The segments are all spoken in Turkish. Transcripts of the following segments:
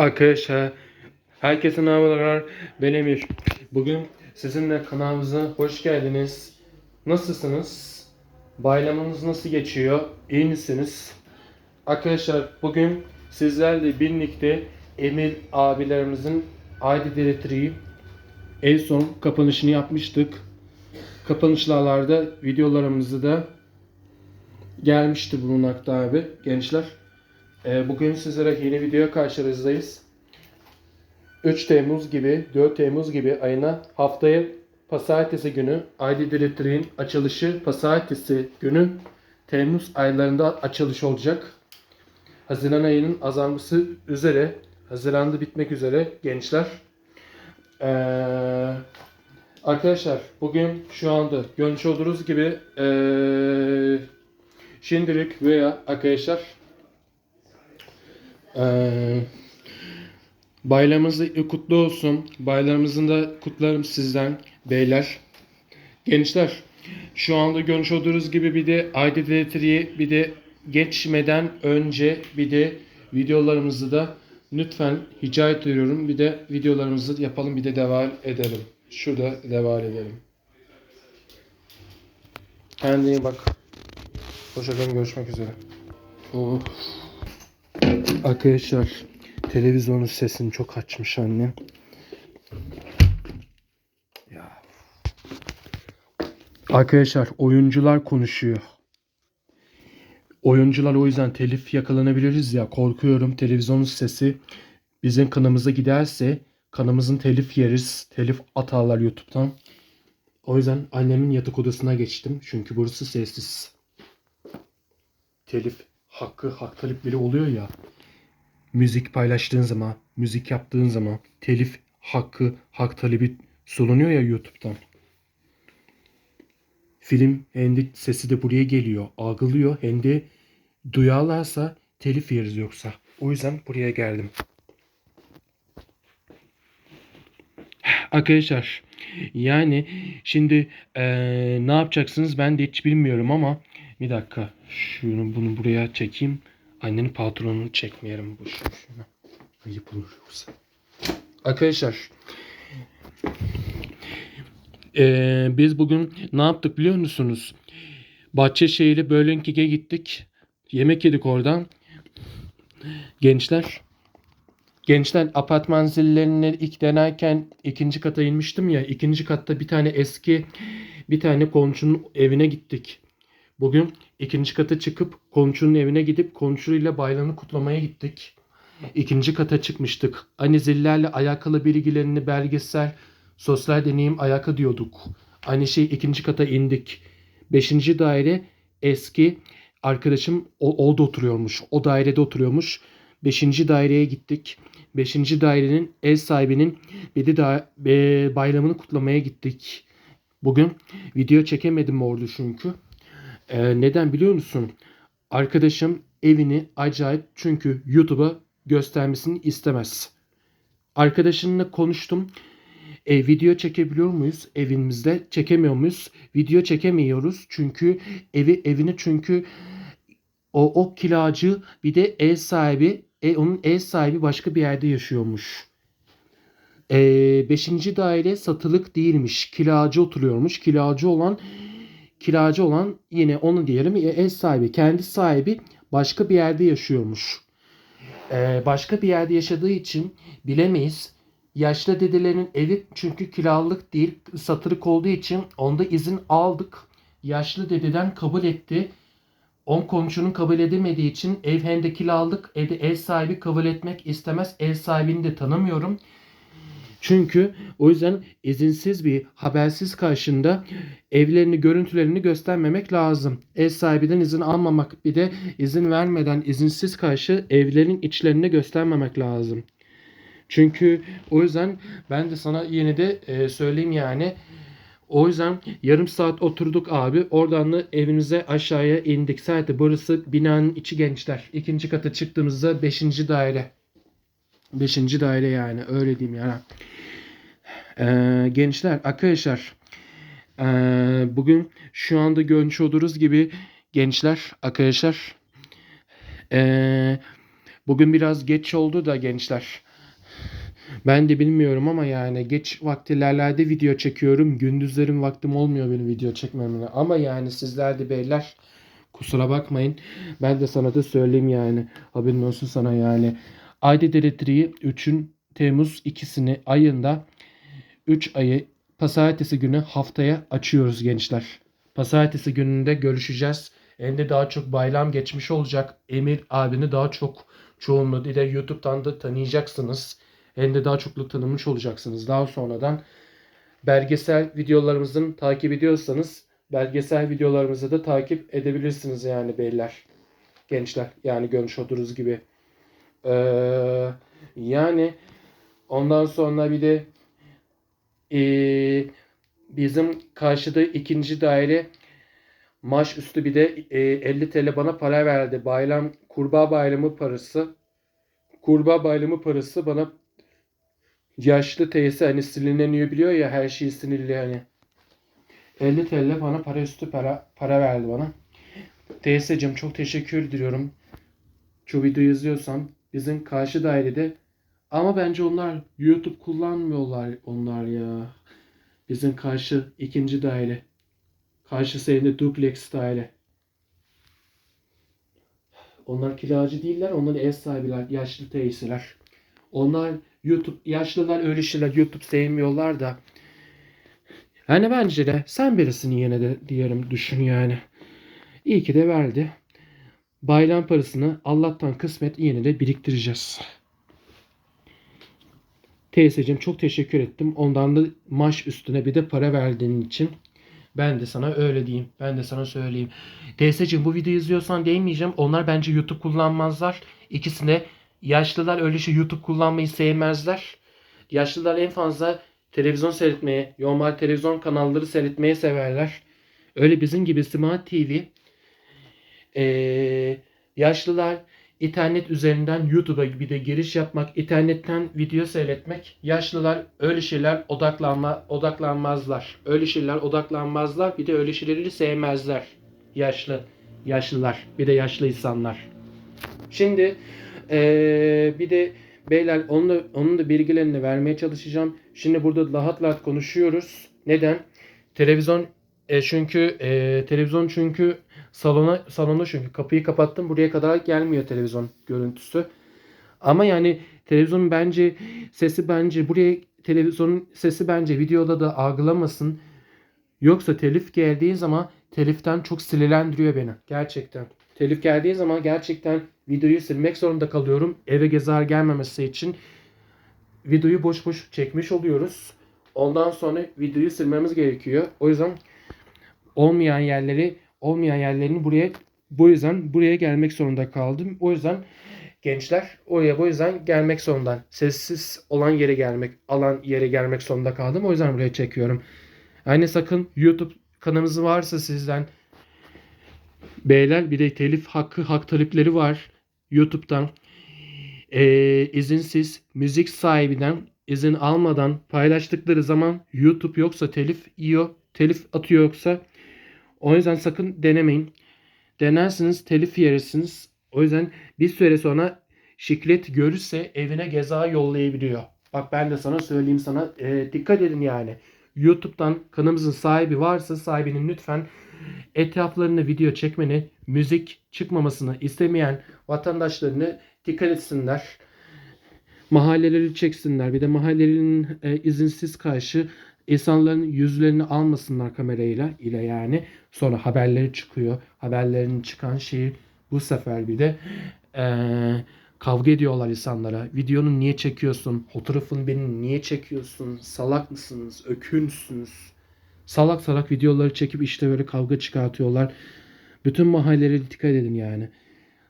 Arkadaşlar herkese merhabalar ben Emir. Bugün sizinle kanalımıza hoş geldiniz. Nasılsınız? Bayramınız nasıl geçiyor? İyi misiniz? Arkadaşlar bugün sizlerle birlikte Emir abilerimizin ID Directory'i en son kapanışını yapmıştık. Kapanışlarda videolarımızı da gelmişti bulunmakta abi gençler. Ee, bugün sizlere yeni video karşınızdayız. 3 Temmuz gibi, 4 Temmuz gibi ayına haftaya Pazartesi günü ID Directory'in açılışı Pazartesi günü Temmuz aylarında açılış olacak. Haziran ayının azalması üzere, Haziran'da bitmek üzere gençler. Ee, arkadaşlar bugün şu anda görmüş olduğunuz gibi ee, şimdilik veya arkadaşlar ee, kutlu olsun. Bayramınızın da kutlarım sizden beyler. Gençler şu anda görmüş olduğunuz gibi bir de ID Directory'yi bir de geçmeden önce bir de videolarımızı da lütfen rica ediyorum. Bir de videolarımızı yapalım bir de devam edelim. Şurada devam edelim. Kendine bak. Hoşçakalın görüşmek üzere. Oh. Arkadaşlar televizyonun sesini çok açmış annem. Ya. Arkadaşlar oyuncular konuşuyor. Oyuncular o yüzden telif yakalanabiliriz ya korkuyorum televizyonun sesi bizim kanımıza giderse kanımızın telif yeriz. Telif atarlar YouTube'dan. O yüzden annemin yatak odasına geçtim. Çünkü burası sessiz. Telif hakkı, hak talipleri oluyor ya müzik paylaştığın zaman, müzik yaptığın zaman telif hakkı, hak talebi sulunuyor ya YouTube'dan. Film de sesi de buraya geliyor, algılıyor hem de duyarlarsa telif yeriz yoksa. O yüzden buraya geldim. Arkadaşlar yani şimdi eee, ne yapacaksınız ben de hiç bilmiyorum ama bir dakika şunu bunu buraya çekeyim. Annenin patronunu çekmeyelim bu şu- şuna. Ayıp olur yoksa. Arkadaşlar eee, biz bugün ne yaptık biliyor musunuz? Bahçeşehir'e Bölenkik'e gittik. Yemek yedik oradan. Gençler Gençler apartman zillerini ilk denerken ikinci kata inmiştim ya. ikinci katta bir tane eski bir tane komşunun evine gittik. Bugün ikinci kata çıkıp komşunun evine gidip komşuyla bayramı kutlamaya gittik. İkinci kata çıkmıştık. Hani zillerle alakalı bilgilerini belgesel, sosyal deneyim ayaka diyorduk. Aynı şey ikinci kata indik. Beşinci daire eski arkadaşım o, orada oturuyormuş. O dairede oturuyormuş. Beşinci daireye gittik. Beşinci dairenin ev sahibinin de da, e, bayramını kutlamaya gittik. Bugün video çekemedim orada çünkü. Ee, neden biliyor musun? Arkadaşım evini acayip çünkü YouTube'a göstermesini istemez. Arkadaşımla konuştum. E, video çekebiliyor muyuz evimizde? Çekemiyor muyuz? Video çekemiyoruz çünkü evi evini çünkü o o kiracı bir de ev sahibi e, onun ev sahibi başka bir yerde yaşıyormuş. E, beşinci daire satılık değilmiş. Kiracı oturuyormuş. Kiracı olan kiracı olan yine onu diyelim ev sahibi. Kendi sahibi başka bir yerde yaşıyormuş. E, başka bir yerde yaşadığı için bilemeyiz. Yaşlı dedelerin evi çünkü kiralık değil satılık olduğu için onda izin aldık. Yaşlı dededen kabul etti. On komşunun kabul edemediği için ev hem de kiralık evde ev sahibi kabul etmek istemez. Ev sahibini de tanımıyorum. Çünkü o yüzden izinsiz bir habersiz karşında evlerini görüntülerini göstermemek lazım. Ev sahibinden izin almamak bir de izin vermeden izinsiz karşı evlerin içlerini göstermemek lazım. Çünkü o yüzden ben de sana yine de e, söyleyeyim yani. O yüzden yarım saat oturduk abi. Oradan da evimize aşağıya indik. Zaten burası binanın içi gençler. İkinci kata çıktığımızda 5. daire. 5. daire yani öyle diyeyim yani. Ee, gençler arkadaşlar ee, bugün şu anda görmüş olduğunuz gibi gençler arkadaşlar ee, bugün biraz geç oldu da gençler Ben de bilmiyorum ama yani geç vaktilerde video çekiyorum. Gündüzlerin vaktim olmuyor benim video çekmemine. Ama yani sizler de beyler kusura bakmayın. Ben de sana da söyleyeyim yani. Haberin olsun sana yani. Ayda Deretri'yi 3'ün Temmuz ikisini ayında 3 ayı pazartesi günü haftaya açıyoruz gençler. Pazartesi gününde görüşeceğiz. Hem de daha çok bayram geçmiş olacak. Emir abini daha çok çoğunluğu de YouTube'dan da tanıyacaksınız. Hem de daha çoklu tanımış olacaksınız. Daha sonradan belgesel videolarımızın takip ediyorsanız belgesel videolarımızı da takip edebilirsiniz yani beyler. Gençler yani görmüş olduğunuz gibi. Ee, yani ondan sonra bir de ee, bizim karşıda ikinci daire Maç üstü bir de e, 50 TL bana para verdi. Bayram kurbağa bayramı parası. Kurbağa bayramı parası bana yaşlı teyze hani sinirleniyor biliyor ya her şeyi sinirli hani. 50 TL bana para üstü para para verdi bana. Teyzeciğim çok teşekkür ediyorum. Şu videoyu izliyorsan bizim karşı dairede ama bence onlar YouTube kullanmıyorlar onlar ya. Bizim karşı ikinci daire. Karşısı evinde duplex daire. Onlar kiracı değiller, onlar ev sahibiler, yaşlı teyzeler. Onlar YouTube, yaşlılar öyle şeyler YouTube sevmiyorlar da. Yani bence de sen birisin yine de diyelim düşün yani. İyi ki de verdi. Bayram parasını Allah'tan kısmet yine de biriktireceğiz. Teyzeciğim çok teşekkür ettim. Ondan da maaş üstüne bir de para verdiğin için. Ben de sana öyle diyeyim. Ben de sana söyleyeyim. Teyzeciğim bu videoyu izliyorsan değmeyeceğim. Onlar bence YouTube kullanmazlar. İkisine yaşlılar öyle şey YouTube kullanmayı sevmezler. Yaşlılar en fazla televizyon seyretmeye, normal televizyon kanalları seyretmeye severler. Öyle bizim gibi Smart TV ee, yaşlılar internet üzerinden YouTube'a bir de giriş yapmak, internetten video seyretmek. Yaşlılar öyle şeyler odaklanma, odaklanmazlar. Öyle şeyler odaklanmazlar. Bir de öyle şeyleri sevmezler. Yaşlı, yaşlılar. Bir de yaşlı insanlar. Şimdi eee, bir de beyler onun da, onun da bilgilerini vermeye çalışacağım. Şimdi burada rahat rahat konuşuyoruz. Neden? Televizyon e, çünkü e, televizyon çünkü salona salonda çünkü kapıyı kapattım buraya kadar gelmiyor televizyon görüntüsü. Ama yani televizyon bence sesi bence buraya televizyonun sesi bence videoda da algılamasın. Yoksa telif geldiği zaman teliften çok sinirlendiriyor beni gerçekten. Telif geldiği zaman gerçekten videoyu silmek zorunda kalıyorum. Eve gezer gelmemesi için videoyu boş boş çekmiş oluyoruz. Ondan sonra videoyu silmemiz gerekiyor. O yüzden olmayan yerleri olmayan yerlerini buraya bu yüzden buraya gelmek zorunda kaldım. O yüzden gençler oraya bu yüzden gelmek zorunda. Sessiz olan yere gelmek, alan yere gelmek zorunda kaldım. O yüzden buraya çekiyorum. Yani sakın YouTube kanalınız varsa sizden beyler bir de telif hakkı hak talepleri var YouTube'dan. Ee, izinsiz müzik sahibinden izin almadan paylaştıkları zaman YouTube yoksa telif yiyor, telif atıyor yoksa o yüzden sakın denemeyin. Denersiniz telif yersiniz. O yüzden bir süre sonra şiklet görürse evine ceza yollayabiliyor. Bak ben de sana söyleyeyim sana e, dikkat edin yani. YouTube'dan kanalımızın sahibi varsa sahibinin lütfen etraflarını video çekmeni, müzik çıkmamasını istemeyen vatandaşlarını dikkat etsinler. Mahalleleri çeksinler. Bir de mahallelerin e, izinsiz karşı insanların yüzlerini almasınlar kamerayla ile yani. Sonra haberleri çıkıyor. Haberlerin çıkan şeyi bu sefer bir de eee, kavga ediyorlar insanlara. Videonu niye çekiyorsun? Fotoğrafını beni niye çekiyorsun? Salak mısınız? Ökünsünüz. Salak salak videoları çekip işte böyle kavga çıkartıyorlar. Bütün mahallelere dikkat edin yani.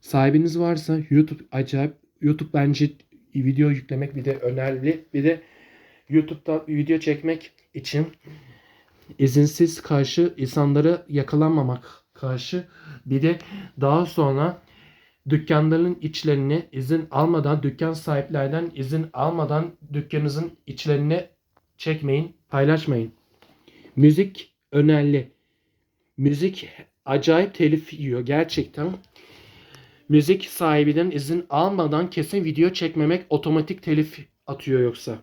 Sahibiniz varsa YouTube acayip YouTube bence video yüklemek bir de önemli. Bir de YouTube'da video çekmek için izinsiz karşı insanları yakalanmamak karşı bir de daha sonra dükkanların içlerini izin almadan dükkan sahiplerden izin almadan dükkanınızın içlerini çekmeyin, paylaşmayın. Müzik önemli. Müzik acayip telif yiyor gerçekten. Müzik sahibinden izin almadan kesin video çekmemek otomatik telif atıyor yoksa.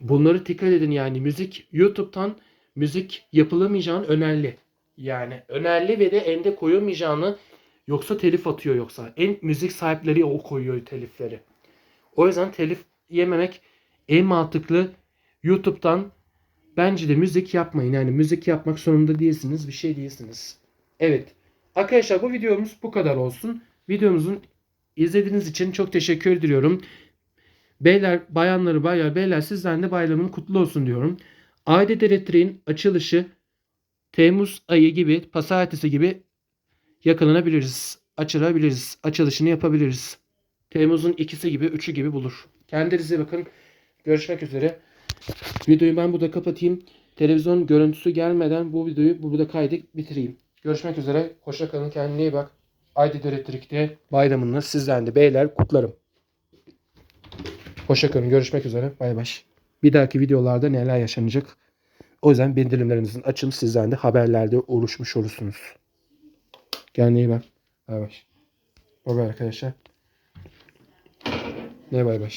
Bunları dikkat edin yani müzik YouTube'dan müzik yapılamayacağını önerli. Yani önerli ve de ende koyamayacağını yoksa telif atıyor yoksa. En müzik sahipleri o koyuyor telifleri. O yüzden telif yememek en mantıklı YouTube'dan bence de müzik yapmayın. Yani müzik yapmak zorunda değilsiniz. Bir şey değilsiniz. Evet. Arkadaşlar bu videomuz bu kadar olsun. Videomuzun izlediğiniz için çok teşekkür ediyorum. Beyler, bayanları, baylar, beyler sizden de bayramın kutlu olsun diyorum. Aidat Elektriğin açılışı Temmuz ayı gibi, pazartesi gibi yakalanabiliriz. Açılabiliriz. Açılışını yapabiliriz. Temmuz'un ikisi gibi, üçü gibi bulur. Kendinize bakın. Görüşmek üzere. Videoyu ben burada kapatayım. Televizyon görüntüsü gelmeden bu videoyu burada kaydık bitireyim. Görüşmek üzere. Hoşça kalın. Kendine iyi bak. Aidat Elektrik'te bayramını sizden de beyler kutlarım. Hoşça kalın. Görüşmek üzere. Bay bay. Bir dahaki videolarda neler yaşanacak? O yüzden bildirimlerinizin açın sizden de haberlerde oluşmuş olursunuz. Kendine iyi bak. Bay bay. Bay bay arkadaşlar. Ne bay bay.